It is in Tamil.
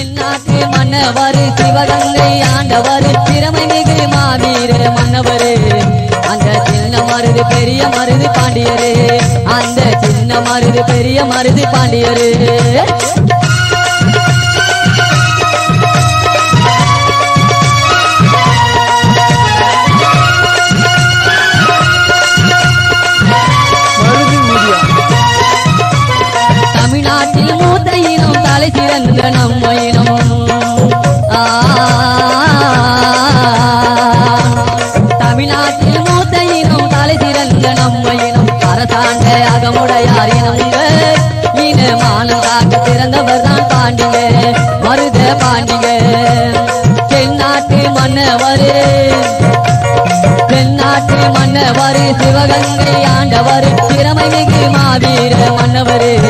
தென்னாட்டு மன்னவர் சிவகங்கை ஆண்டவர் திறமை மிகு மாவீர மன்னவர். அந்த சின்ன மருது பெரிய மருது பாண்டியரு. அந்த சின்ன மருது பெரிய மருது பாண்டியரு. மூத்த இனம் தலை சிறந்த நம்ம இனம் தமிழ்நாட்டில் மூத்த இனம் தலை சிறந்த நம்ம இனம் அரசாண்ட அகமுடையார் இனமுங்க. இனமானம் காக்க சிறந்தவர் தான் பாண்டிங்க. மருத பாண்டிங்க. தென்னாட்டு மன்னவரே. தென்னாட்டு மன்னவர் சிவகங்கை ஆண்டவர். திறமை மிகு மாவீர மன்னவர்.